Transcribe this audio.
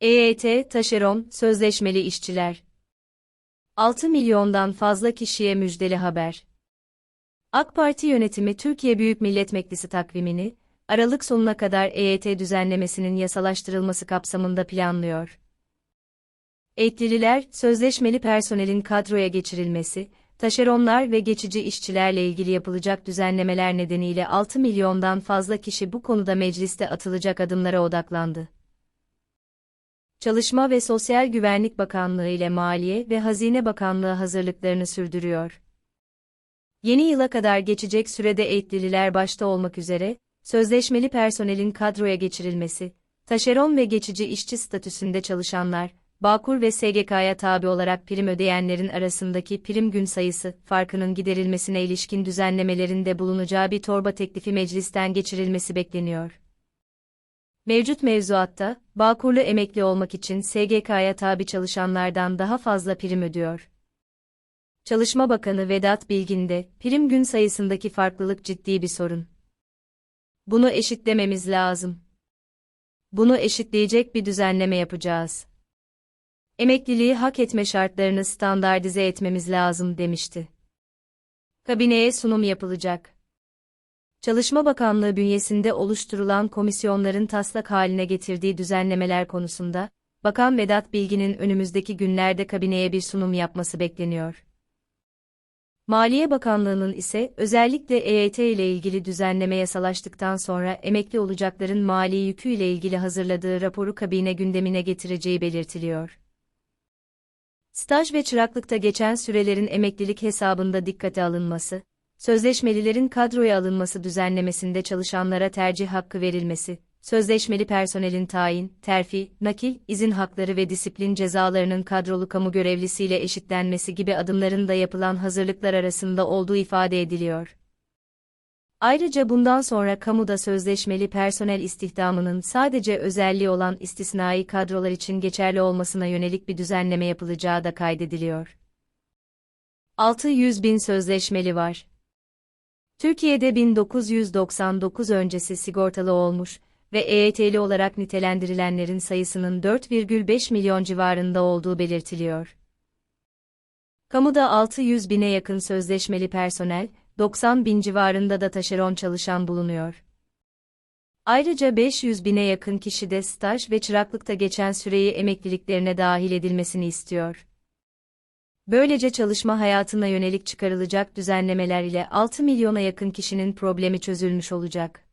EYT, taşeron, sözleşmeli işçiler. 6 milyondan fazla kişiye müjdeli haber. AK Parti yönetimi Türkiye Büyük Millet Meclisi takvimini, Aralık sonuna kadar EYT düzenlemesinin yasalaştırılması kapsamında planlıyor. Eğitlililer, sözleşmeli personelin kadroya geçirilmesi, taşeronlar ve geçici işçilerle ilgili yapılacak düzenlemeler nedeniyle 6 milyondan fazla kişi bu konuda mecliste atılacak adımlara odaklandı. Çalışma ve Sosyal Güvenlik Bakanlığı ile Maliye ve Hazine Bakanlığı hazırlıklarını sürdürüyor. Yeni yıla kadar geçecek sürede eğitlililer başta olmak üzere, sözleşmeli personelin kadroya geçirilmesi, taşeron ve geçici işçi statüsünde çalışanlar, Bağkur ve SGK'ya tabi olarak prim ödeyenlerin arasındaki prim gün sayısı farkının giderilmesine ilişkin düzenlemelerinde bulunacağı bir torba teklifi meclisten geçirilmesi bekleniyor. Mevcut mevzuatta, Bağkurlu emekli olmak için SGK'ya tabi çalışanlardan daha fazla prim ödüyor. Çalışma Bakanı Vedat Bilgin de, prim gün sayısındaki farklılık ciddi bir sorun. Bunu eşitlememiz lazım. Bunu eşitleyecek bir düzenleme yapacağız. Emekliliği hak etme şartlarını standartize etmemiz lazım demişti. Kabineye sunum yapılacak. Çalışma Bakanlığı bünyesinde oluşturulan komisyonların taslak haline getirdiği düzenlemeler konusunda, Bakan Vedat Bilgin'in önümüzdeki günlerde kabineye bir sunum yapması bekleniyor. Maliye Bakanlığı'nın ise özellikle EYT ile ilgili düzenleme yasalaştıktan sonra emekli olacakların mali yükü ile ilgili hazırladığı raporu kabine gündemine getireceği belirtiliyor. Staj ve çıraklıkta geçen sürelerin emeklilik hesabında dikkate alınması, sözleşmelilerin kadroya alınması düzenlemesinde çalışanlara tercih hakkı verilmesi, sözleşmeli personelin tayin, terfi, nakil, izin hakları ve disiplin cezalarının kadrolu kamu görevlisiyle eşitlenmesi gibi adımların da yapılan hazırlıklar arasında olduğu ifade ediliyor. Ayrıca bundan sonra kamuda sözleşmeli personel istihdamının sadece özelliği olan istisnai kadrolar için geçerli olmasına yönelik bir düzenleme yapılacağı da kaydediliyor. 600 bin sözleşmeli var. Türkiye'de 1999 öncesi sigortalı olmuş ve EYT'li olarak nitelendirilenlerin sayısının 4,5 milyon civarında olduğu belirtiliyor. Kamuda 600 bine yakın sözleşmeli personel, 90 bin civarında da taşeron çalışan bulunuyor. Ayrıca 500 bine yakın kişi de staj ve çıraklıkta geçen süreyi emekliliklerine dahil edilmesini istiyor. Böylece çalışma hayatına yönelik çıkarılacak düzenlemeler ile 6 milyona yakın kişinin problemi çözülmüş olacak.